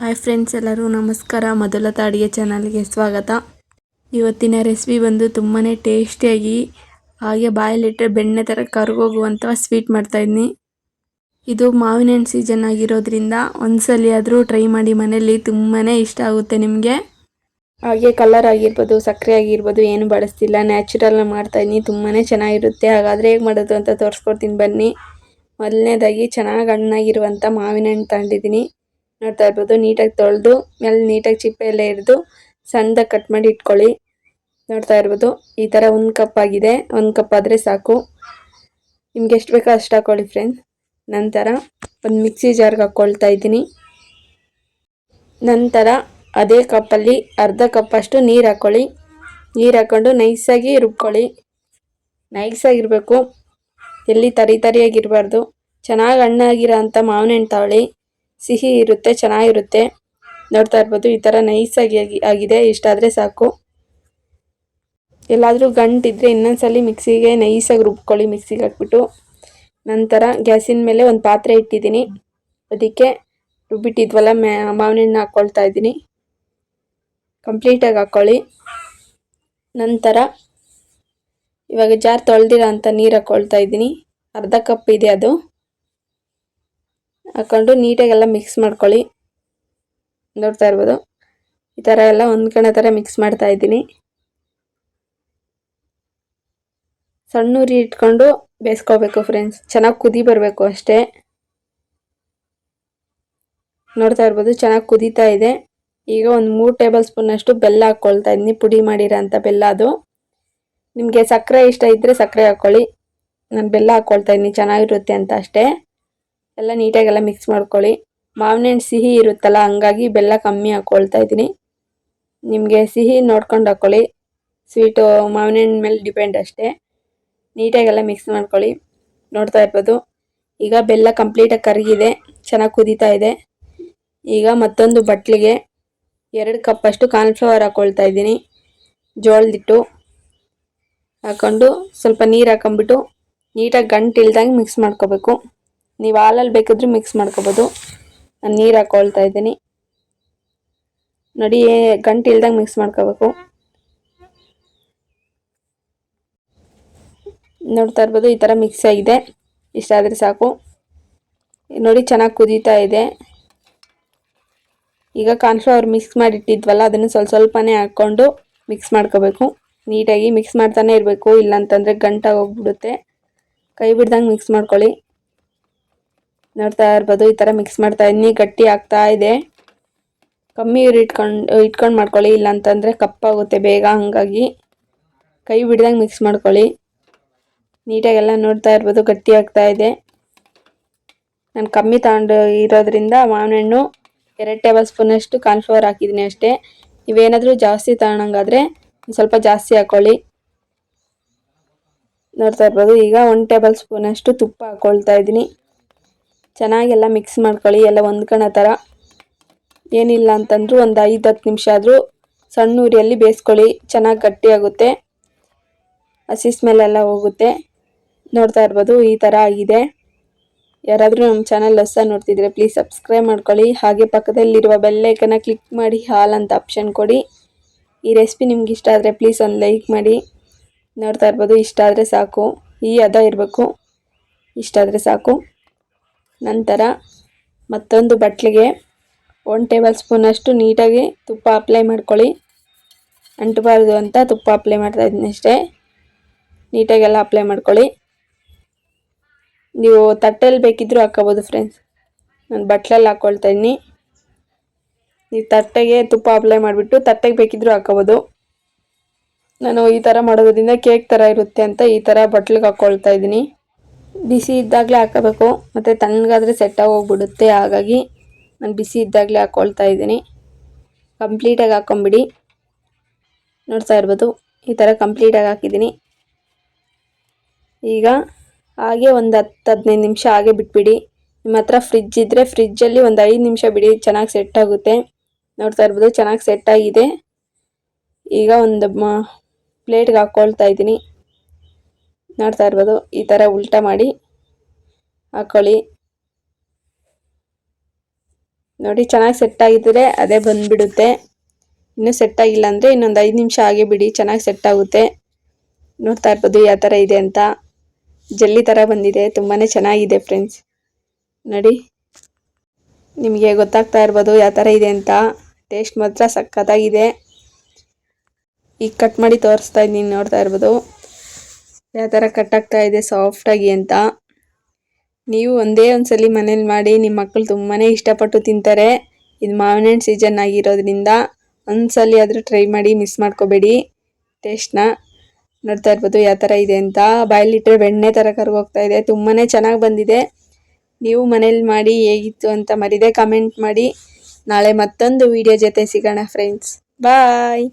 Hi friends ಎಲ್ಲರೂ, ನಮಸ್ಕಾರ. ಮೊದಲ ತಾಡಿಗೆ ಚಾನಲ್ಗೆ ಸ್ವಾಗತ. ಇವತ್ತಿನ ರೆಸಿಪಿ ಬಂದು ತುಂಬಾ ಟೇಸ್ಟಿಯಾಗಿ, ಹಾಗೆ ಬಾಯಲ್ಲಿಟ್ಟರೆ ಬೆಣ್ಣೆ ಥರ ಕರ್ಗೋಗುವಂಥ ಸ್ವೀಟ್ ಮಾಡ್ತಾಯಿದ್ದೀನಿ ಇದು ಮಾವಿನ ಹಣ್ಣು ಸೀಸನ್ ಆಗಿರೋದ್ರಿಂದ ಒಂದ್ಸಲಿ ಆದರೂ ಟ್ರೈ ಮಾಡಿ ಮನೇಲಿ ತುಂಬಾ ಇಷ್ಟ ಆಗುತ್ತೆ ನಿಮಗೆ. ಹಾಗೆ ಕಲರ್ ಆಗಿರ್ಬೋದು, ಸಕ್ಕರೆ ಆಗಿರ್ಬೋದು, ಏನು ಬಳಸ್ತಿಲ್ಲ. ನ್ಯಾಚುರಲ್ ಮಾಡ್ತಾಯಿದ್ದೀನಿ ತುಂಬಾ ಚೆನ್ನಾಗಿರುತ್ತೆ. ಹಾಗಾದರೆ ಹೇಗೆ ಮಾಡೋದು ಅಂತ ತೋರಿಸ್ಕೊಡ್ತೀನಿ ಬನ್ನಿ. ಮೊದಲನೇದಾಗಿ ಚೆನ್ನಾಗಿ ಹಣ್ಣಾಗಿರುವಂಥ ಮಾವಿನ ಹಣ್ಣು ತಗೊಂಡಿದ್ದೀನಿ ನೋಡ್ತಾ ಇರ್ಬೋದು, ನೀಟಾಗಿ ತೊಳೆದು, ಮೇಲೆ ನೀಟಾಗಿ ಚಿಪ್ಪೆ ಎಲ್ಲ ಹಿಡಿದು ಸಣ್ಣದಾಗಿ ಕಟ್ ಮಾಡಿ ಇಟ್ಕೊಳ್ಳಿ. ನೋಡ್ತಾ ಇರ್ಬೋದು, ಈ ಥರ ಒಂದು ಕಪ್ ಆಗಿದೆ, ಒಂದು ಕಪ್ ಆದರೆ ಸಾಕು. ನಿಮ್ಗೆ ಎಷ್ಟು ಬೇಕೋ ಅಷ್ಟು ಹಾಕ್ಕೊಳ್ಳಿ ಫ್ರೆಂಡ್ಸ್ ನಂತರ ಒಂದು ಮಿಕ್ಸಿ ಜಾರ್ಗೆ ಹಾಕ್ಕೊಳ್ತಾ ಇದ್ದೀನಿ. ನಂತರ ಅದೇ ಕಪ್ಪಲ್ಲಿ ಅರ್ಧ ಕಪ್ಪಷ್ಟು ನೀರು ಹಾಕ್ಕೊಳ್ಳಿ ನೀರು ಹಾಕ್ಕೊಂಡು ನೈಸಾಗಿ ರುಬ್ಕೊಳ್ಳಿ. ನೈಸಾಗಿರಬೇಕು. ಎಲ್ಲಿ ತರಿ ತರಿಯಾಗಿರಬಾರ್ದು. ಚೆನ್ನಾಗಿ ಹಣ್ಣಾಗಿರೋ ಅಂಥ ಮಾವಿನ ಹಣ್ಣು ತಗೊಳ್ಳಿ. ಸಿಹಿ ಇರುತ್ತೆ, ಚೆನ್ನಾಗಿರುತ್ತೆ. ನೋಡ್ತಾ ಇರ್ಬೋದು, ಈ ಥರ ನೈಸಾಗಿ ಆಗಿದೆ. ಇಷ್ಟಾದರೆ ಸಾಕು. ಎಲ್ಲಾದರೂ ಗಂಟಿದ್ರೆ ಇನ್ನೊಂದ್ಸಲಿ ಮಿಕ್ಸಿಗೆ ನೈಸಾಗಿ ರುಬ್ಕೊಳ್ಳಿ, ಮಿಕ್ಸಿಗೆ ಹಾಕ್ಬಿಟ್ಟು. ನಂತರ ಗ್ಯಾಸಿನ ಮೇಲೆ ಒಂದು ಪಾತ್ರೆ ಇಟ್ಟಿದ್ದೀನಿ. ಅದಕ್ಕೆ ರುಬ್ಬಿಟ್ಟಿದ್ವಲ್ಲ ಮ್ಯಾ ಮಾವಿನ ಹಣ್ಣು ಹಾಕ್ಕೊಳ್ತಾ ಇದ್ದೀನಿ ಕಂಪ್ಲೀಟಾಗಿ ಹಾಕ್ಕೊಳ್ಳಿ ನಂತರ ಇವಾಗ ಜಾರ್ ತೊಳೆದಿರೋ ಅಂತ ನೀರು ಹಾಕ್ಕೊಳ್ತಾ ಇದ್ದೀನಿ. ಅರ್ಧ ಕಪ್ ಇದೆ ಅದು. ಹಾಕ್ಕೊಂಡು ನೀಟಾಗೆಲ್ಲ ಮಿಕ್ಸ್ ಮಾಡ್ಕೊಳ್ಳಿ. ನೋಡ್ತಾ ಇರ್ಬೋದು. ಈ ಥರ ಎಲ್ಲ ಹೊಂದ್ಕೊಳ್ಳೋ ಥರ ಮಿಕ್ಸ್ ಮಾಡ್ತಾ ಇದ್ದೀನಿ. ಸಣ್ಣ ಉರಿ ಇಟ್ಕೊಂಡು ಬೇಯಿಸ್ಕೋಬೇಕು ಫ್ರೆಂಡ್ಸ್ ಚೆನ್ನಾಗಿ ಕುದಿ ಬರಬೇಕು ಅಷ್ಟೇ. ನೋಡ್ತಾ ಇರ್ಬೋದು, ಚೆನ್ನಾಗಿ ಕುದೀತಾ ಇದೆ. ಈಗ ಒಂದು ಮೂರು ಟೇಬಲ್ ಸ್ಪೂನಷ್ಟು ಬೆಲ್ಲ ಹಾಕ್ಕೊಳ್ತಾ ಇದ್ದೀನಿ. ಪುಡಿ ಮಾಡಿರೋ ಅಂಥ ಬೆಲ್ಲ ಅದು. ನಿಮಗೆ ಸಕ್ಕರೆ ಇಷ್ಟ ಇದ್ದರೆ ಸಕ್ಕರೆ ಹಾಕ್ಕೊಳ್ಳಿ. ನಾನು ಬೆಲ್ಲ ಹಾಕ್ಕೊಳ್ತಾ ಇದ್ದೀನಿ. ಚೆನ್ನಾಗಿರುತ್ತೆ ಅಂತ ಅಷ್ಟೇ. ಎಲ್ಲ ನೀಟಾಗೆಲ್ಲ ಮಿಕ್ಸ್ ಮಾಡ್ಕೊಳ್ಳಿ. ಮಾವಿನ ಹಣ್ಣು ಸಿಹಿ ಇರುತ್ತಲ್ಲ, ಹಂಗಾಗಿ ಬೆಲ್ಲ ಕಮ್ಮಿ ಹಾಕ್ಕೊಳ್ತಾ ಇದ್ದೀನಿ. ನಿಮಗೆ ಸಿಹಿ ನೋಡ್ಕೊಂಡು ಹಾಕ್ಕೊಳ್ಳಿ ಸ್ವೀಟು ಮಾವಿನ ಹಣ್ಣು ಮೇಲೆ ಡಿಪೆಂಡ್ ಅಷ್ಟೇ. ನೀಟಾಗೆಲ್ಲ ಮಿಕ್ಸ್ ಮಾಡ್ಕೊಳ್ಳಿ. ನೋಡ್ತಾ ಇರ್ಬೋದು. ಈಗ ಬೆಲ್ಲ ಕಂಪ್ಲೀಟಾಗಿ ಕರಗಿದೆ, ಚೆನ್ನಾಗಿ ಕುದೀತಾ ಇದೆ. ಈಗ ಮತ್ತೊಂದು ಬಟ್ಲಿಗೆ ಎರಡು ಕಪ್ಪಷ್ಟು ಕಾರ್ನ್ಫ್ಲವರ್ ಹಾಕ್ಕೊಳ್ತಾ ಇದ್ದೀನಿ. ಜೋಳದಿಟ್ಟು ಹಾಕ್ಕೊಂಡು ಸ್ವಲ್ಪ ನೀರು ಹಾಕೊಂಬಿಟ್ಟು ನೀಟಾಗಿ ಗಂಟು ಇಲ್ದಂಗೆ ಮಿಕ್ಸ್ ಮಾಡ್ಕೋಬೇಕು. ನೀವು ಹಾಲಲ್ಲಿ ಬೇಕಿದ್ರೆ ಮಿಕ್ಸ್ ಮಾಡ್ಕೋಬೋದು. ನಾನು ನೀರು ಹಾಕೊಳ್ತಾ ಇದ್ದೀನಿ. ನೋಡಿ ಗಂಟು ಇಲ್ದಂಗೆ ಮಿಕ್ಸ್ ಮಾಡ್ಕೋಬೇಕು. ನೋಡ್ತಾ ಇರ್ಬೋದು, ಈ ಥರ ಮಿಕ್ಸ್ ಆಗಿದೆ. ಇಷ್ಟಾದರೆ ಸಾಕು. ನೋಡಿ, ಚೆನ್ನಾಗಿ ಕುದೀತಾ ಇದೆ. ಈಗ ಕಾನ್ಫ್ಲವರ್ ಮಿಕ್ಸ್ ಮಾಡಿಟ್ಟಿದ್ವಲ್ಲ, ಅದನ್ನು ಸ್ವಲ್ಪ ಸ್ವಲ್ಪನೇ ಹಾಕ್ಕೊಂಡು ಮಿಕ್ಸ್ ಮಾಡ್ಕೋಬೇಕು. ನೀಟಾಗಿ ಮಿಕ್ಸ್ ಮಾಡ್ತಾನೆ ಇರಬೇಕು, ಇಲ್ಲಾಂತಂದರೆ ಗಂಟಾಗಿ ಹೋಗ್ಬಿಡುತ್ತೆ. ಕೈ ಬಿಡ್ದಂಗೆ ಮಿಕ್ಸ್ ಮಾಡ್ಕೊಳ್ಳಿ. ನೋಡ್ತಾ ಇರ್ಬೋದು ಈ ಥರ ಮಿಕ್ಸ್ ಮಾಡ್ತಾ ಇದ್ದೀನಿ, ಗಟ್ಟಿ ಆಗ್ತಾ ಇದೆ. ಕಮ್ಮಿ ಇವ್ರು ಇಟ್ಕೊಂಡು ಇಟ್ಕೊಂಡು ಮಾಡ್ಕೊಳ್ಳಿ ಇಲ್ಲ ಅಂತಂದರೆ ಕಪ್ಪಾಗುತ್ತೆ ಬೇಗ ಹಾಗಾಗಿ. ಕೈ ಬಿಡ್ದಂಗೆ ಮಿಕ್ಸ್ ಮಾಡ್ಕೊಳ್ಳಿ. ನೀಟಾಗೆಲ್ಲ ನೋಡ್ತಾ ಇರ್ಬೋದು, ಗಟ್ಟಿ ಆಗ್ತಾ ಇದೆ. ನಾನು ಕಮ್ಮಿ ತಗೊಂಡು ಇರೋದ್ರಿಂದ ಮಾವಿನಹಣ್ಣು ಎರಡು ಟೇಬಲ್ ಸ್ಪೂನಷ್ಟು ಕಾರ್ನ್ಫ್ಲವರ್ ಹಾಕಿದ್ದೀನಿ ಅಷ್ಟೇ. ನೀವೇನಾದರೂ ಜಾಸ್ತಿ ತಗೊಳಂಗಾದರೆ ಸ್ವಲ್ಪ ಜಾಸ್ತಿ ಹಾಕ್ಕೊಳ್ಳಿ ನೋಡ್ತಾ ಇರ್ಬೋದು, ಈಗ ಒಂದು ಟೇಬಲ್ ಸ್ಪೂನಷ್ಟು ತುಪ್ಪ ಹಾಕ್ಕೊಳ್ತಾ ಇದ್ದೀನಿ. ಚೆನ್ನಾಗೆಲ್ಲ ಮಿಕ್ಸ್ ಮಾಡ್ಕೊಳ್ಳಿ, ಎಲ್ಲ ಹೊಂದ್ಕೊಳೋ ಥರ ಏನಿಲ್ಲ ಅಂತಂದರೂ ಒಂದು ಐದು ಹತ್ತು ನಿಮಿಷ ಆದರೂ ಸಣ್ಣ ಉರಿಯಲ್ಲಿ ಬೇಯಿಸ್ಕೊಳ್ಳಿ, ಚೆನ್ನಾಗಿ ಗಟ್ಟಿಯಾಗುತ್ತೆ ಹಸಿ ಸ್ಮೆಲ್ಲೆಲ್ಲ ಹೋಗುತ್ತೆ. ನೋಡ್ತಾ ಇರ್ಬೋದು ಈ ಥರ ಆಗಿದೆ. ಯಾರಾದರೂ ನಮ್ಮ ಚಾನಲ್ ಹೊಸ ನೋಡ್ತಿದ್ರೆ ಪ್ಲೀಸ್ ಸಬ್ಸ್ಕ್ರೈಬ್ ಮಾಡ್ಕೊಳ್ಳಿ. ಹಾಗೆ ಪಕ್ಕದಲ್ಲಿರುವ ಬೆಲ್ಲೈಕನ್ನ ಕ್ಲಿಕ್ ಮಾಡಿ, ಹಾಲ್ ಅಂತ ಆಪ್ಷನ್ ಕೊಡಿ. ಈ ರೆಸಿಪಿ ನಿಮ್ಗೆ ಇಷ್ಟ ಆದರೆ ಪ್ಲೀಸ್ ಒಂದು ಲೈಕ್ ಮಾಡಿ. ನೋಡ್ತಾ ಇರ್ಬೋದು, ಇಷ್ಟ ಆದರೆ ಸಾಕು. ಈ ಅದ ಇರಬೇಕು. ಇಷ್ಟ ಆದರೆ ಸಾಕು. ನಂತರ ಮತ್ತೊಂದು ಬಟ್ಲಿಗೆ ಒನ್ ಟೇಬಲ್ ಸ್ಪೂನಷ್ಟು ನೀಟಾಗಿ ತುಪ್ಪ ಅಪ್ಲೈ ಮಾಡ್ಕೊಳ್ಳಿ. ಅಂಟಬಾರ್ದು ಅಂತ ತುಪ್ಪ ಅಪ್ಲೈ ಮಾಡ್ತಾ ಇದ್ದೀನಿ ಅಷ್ಟೇ. ನೀಟಾಗೆಲ್ಲ ಅಪ್ಲೈ ಮಾಡ್ಕೊಳ್ಳಿ. ನೀವು ತಟ್ಟೆಯಲ್ಲಿ ಬೇಕಿದ್ದರೂ ಹಾಕ್ಕೋಬೋದು ಫ್ರೆಂಡ್ಸ್ ನಾನು ಬಟ್ಲಲ್ಲಿ ಹಾಕ್ಕೊಳ್ತಾ ಇದ್ದೀನಿ. ನೀವು ತಟ್ಟೆಗೆ ತುಪ್ಪ ಅಪ್ಲೈ ಮಾಡಿಬಿಟ್ಟು ತಟ್ಟೆಗೆ ಬೇಕಿದ್ದರೂ ಹಾಕ್ಕೋಬೋದು ನಾನು ಈ ಥರ ಮಾಡೋದ್ರಿಂದ ಕೇಕ್ ಥರ ಇರುತ್ತೆ ಅಂತ ಈ ಥರ ಬಟ್ಲಿಗೆ ಹಾಕ್ಕೊಳ್ತಾ ಇದ್ದೀನಿ. ಬಿಸಿ ಇದ್ದಾಗಲೇ ಹಾಕೋಬೇಕು. ಮತ್ತು ತಣ್ಣಗಾದರೆ ಸೆಟ್ಟಾಗಿ ಹೋಗ್ಬಿಡುತ್ತೆ. ಹಾಗಾಗಿ ನಾನು ಬಿಸಿ ಇದ್ದಾಗಲೇ ಹಾಕ್ಕೊಳ್ತಾ ಇದ್ದೀನಿ. ಕಂಪ್ಲೀಟಾಗಿ ಹಾಕ್ಕೊಂಬಿಡಿ ನೋಡ್ತಾ ಇರ್ಬೋದು, ಈ ಥರ ಕಂಪ್ಲೀಟಾಗಿ ಹಾಕಿದ್ದೀನಿ. ಈಗ ಹಾಗೆ ಒಂದು ಹತ್ತು ಹದಿನೈದು ನಿಮಿಷ ಹಾಗೆ ಬಿಟ್ಬಿಡಿ. ನಿಮ್ಮ ಹತ್ರ ಫ್ರಿಜ್ ಇದ್ದರೆ ಫ್ರಿಜ್ಜಲ್ಲಿ ಒಂದು ಐದು ನಿಮಿಷ ಬಿಡಿ, ಚೆನ್ನಾಗಿ ಸೆಟ್ ಆಗುತ್ತೆ. ನೋಡ್ತಾ ಇರ್ಬೋದು, ಚೆನ್ನಾಗಿ ಸೆಟ್ ಆಗಿದೆ. ಈಗ ಒಂದು ಪ್ಲೇಟ್ಗೆ ಹಾಕ್ಕೊಳ್ತಾ ಇದ್ದೀನಿ. ನೋಡ್ತಾ ಇರ್ಬೋದು. ಈ ಥರ ಉಲ್ಟ ಮಾಡಿ ಹಾಕ್ಕೊಳ್ಳಿ ನೋಡಿ, ಚೆನ್ನಾಗಿ ಸೆಟ್ ಆಗಿದ್ದರೆ ಅದೇ ಬಂದುಬಿಡುತ್ತೆ. ಇನ್ನೂ ಸೆಟ್ ಆಗಿಲ್ಲ ಅಂದರೆ ಇನ್ನೊಂದು ಐದು ನಿಮಿಷ ಹಾಗೆ ಬಿಡಿ, ಚೆನ್ನಾಗಿ ಸೆಟ್ ಆಗುತ್ತೆ. ನೋಡ್ತಾ ಇರ್ಬೋದು ಯಾವ ಥರ ಇದೆ ಅಂತ. ಜಲ್ಲಿ ಥರ ಬಂದಿದೆ ತುಂಬಾ ಚೆನ್ನಾಗಿದೆ ಫ್ರೆಂಡ್ಸ್ ನೋಡಿ, ನಿಮಗೆ ಗೊತ್ತಾಗ್ತಾ ಇರ್ಬೋದು ಯಾವ ಥರ ಇದೆ ಅಂತ. ಟೇಸ್ಟ್ ಮಾತ್ರ ಸಖತ್ತಾಗಿದೆ. ಈಗ ಕಟ್ ಮಾಡಿ ತೋರಿಸ್ತಾ ಇದ್ದೀನಿ, ನೋಡ್ತಾ ಇರ್ಬೋದು. ಯಾವ ಕಟ್ ಆಗ್ತಾ ಇದೆ ಸಾಫ್ಟಾಗಿ ಅಂತ. ನೀವು ಒಂದೇ ಒಂದ್ಸಲಿ ಮನೇಲಿ ಮಾಡಿ ನಿಮ್ಮ ಮಕ್ಕಳು ತುಂಬಾ ಇಷ್ಟಪಟ್ಟು ತಿಂತಾರೆ. ಇದು ಮಾವಿನ ಹಣ್ಣು ಸೀಸನ್ ಆಗಿರೋದ್ರಿಂದ ಒಂದ್ಸಲಿ ಆದರೂ ಟ್ರೈ ಮಾಡಿ ಮಿಸ್ ಮಾಡ್ಕೋಬೇಡಿ. ಟೇಸ್ಟ್ನ ನೋಡ್ತಾ ಇರ್ಬೋದು ಯಾವ ಥರ ಇದೆ ಅಂತ. ಬಾಯಲ್ಲಿಟ್ಟರೆ ಬೆಣ್ಣೆ ಥರ ಕರ್ಗೋಗ್ತಾ ಇದೆ ತುಂಬಾ ಚೆನ್ನಾಗಿ ಬಂದಿದೆ. ನೀವು ಮನೇಲಿ ಮಾಡಿ ಹೇಗಿತ್ತು ಅಂತ ಮರಿದೆ ಕಮೆಂಟ್ ಮಾಡಿ. ನಾಳೆ ಮತ್ತೊಂದು ವಿಡಿಯೋ ಜೊತೆ ಸಿಗೋಣ ಫ್ರೆಂಡ್ಸ್ ಬಾಯ್